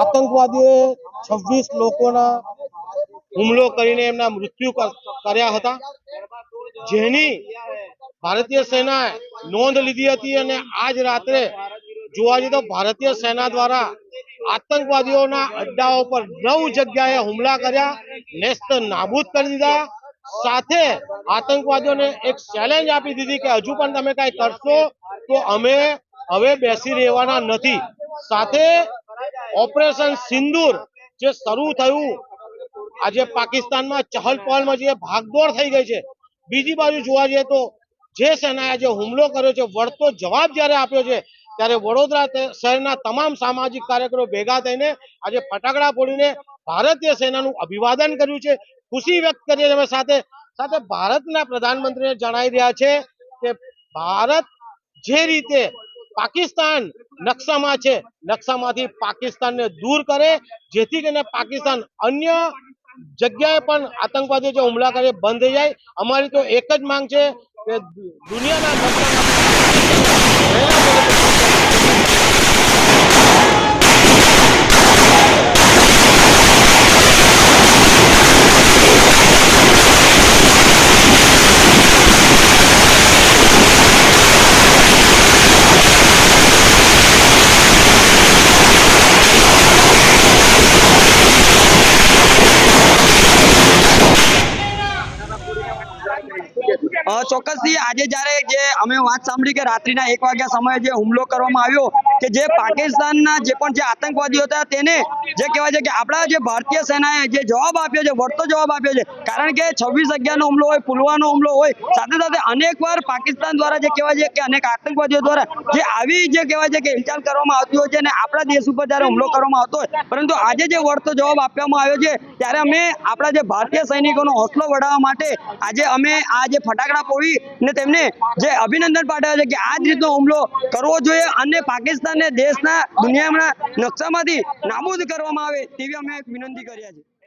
આતંકવાદીઓએ છવ્વીસ લોકોના હુમલો કરીને એમના મૃત્યુ કર્યા હતા. જેની ભારતીય સેનાએ નોંધ લીધી હતી અને આજ રાત્રે જોવા જઈએ તો ભારતીય સેના દ્વારા આતંકવાદીઓના અડ્ડાઓ પર નવ જગ્યાએ હુમલા કર્યા, નેસ્ત નાબૂદ કરી દીધા. સાથે આતંકવાદીઓને એક ચેલેન્જ આપી દીધી કે હજુ પણ તમે કઈ કરશો તો અમે હવે બેસી રહેવાના નથી. સાથે ઓપરેશન સિંદૂર જે શરૂ થયું, આજે પાકિસ્તાનમાં ચહલપહલમાં જે ભાગદોડ થઈ ગઈ છે. બીજી બાજુ જોવા જઈએ તો જે સેનાએ આજે હુમલો કર્યો છે, વળતો જવાબ જ્યારે આપ્યો છે, ત્યારે વડોદરા શહેરના તમામ સામાજિક કાર્યકરો ભેગા થઈને આજે ફટાકડા ફોડીને ભારતીય સેનાનું અભિવાદન કર્યું છે. ખુશી વ્યક્ત કરી અમે સાથે સાથે ભારતના પ્રધાનમંત્રીને જણાવી રહ્યા છે કે ભારત જે રીતે પાકિસ્તાન નકશામાં છે. નકશામાંથી પાકિસ્તાનને દૂર કરે, જેથી કરીને પાકિસ્તાન અન્ય જગ્યાએ પણ આતંકવાદીઓ જે હુમલા કરે બંધ થઈ જાય. અમારી તો એક જ માંગ છે કે દુનિયાના ચોક્કસથી આજે જ્યારે જે અમે વાત સાંભળી કે રાત્રિના એક વાગ્યા સમયે જે હુમલો કરવામાં આવ્યો કે જે પાકિસ્તાનના જે પણ જે આતંકવાદીઓ હતા તેને જે કહેવાય છે કે આપણા જે ભારતીય સેનાએ જે જવાબ આપ્યો છે, વળતો જવાબ આપ્યો છે, કારણ કે છવ્વીસ અગિયારનો હુમલો હોય, પુલવાનો હુમલો હોય, સાથે સાથે અનેક પાકિસ્તાન દ્વારા જે કહેવાય છે કે અનેક આતંકવાદીઓ દ્વારા જે આવી જે કહેવાય છે કે હિલચાલ કરવામાં આવતી હોય છે અને આપણા દેશ ઉપર જ્યારે હુમલો કરવામાં આવતો હોય, પરંતુ આજે જે વળતો જવાબ આપવામાં આવ્યો છે, ત્યારે અમે આપણા જે ભારતીય સૈનિકોનો હોસલો વધારવા માટે આજે અમે આ જે ફટાકડા પોવી ને તેમને જે અભિનંદન પાઠવ્યા છે કે આ જ રીતનો હુમલો કરવો જોઈએ અને પાકિસ્તાનને દેશના દુનિયાના નકશામાંથી નાબૂદ કરવામાં આવે તેવી અમે વિનંતી કર્યા છે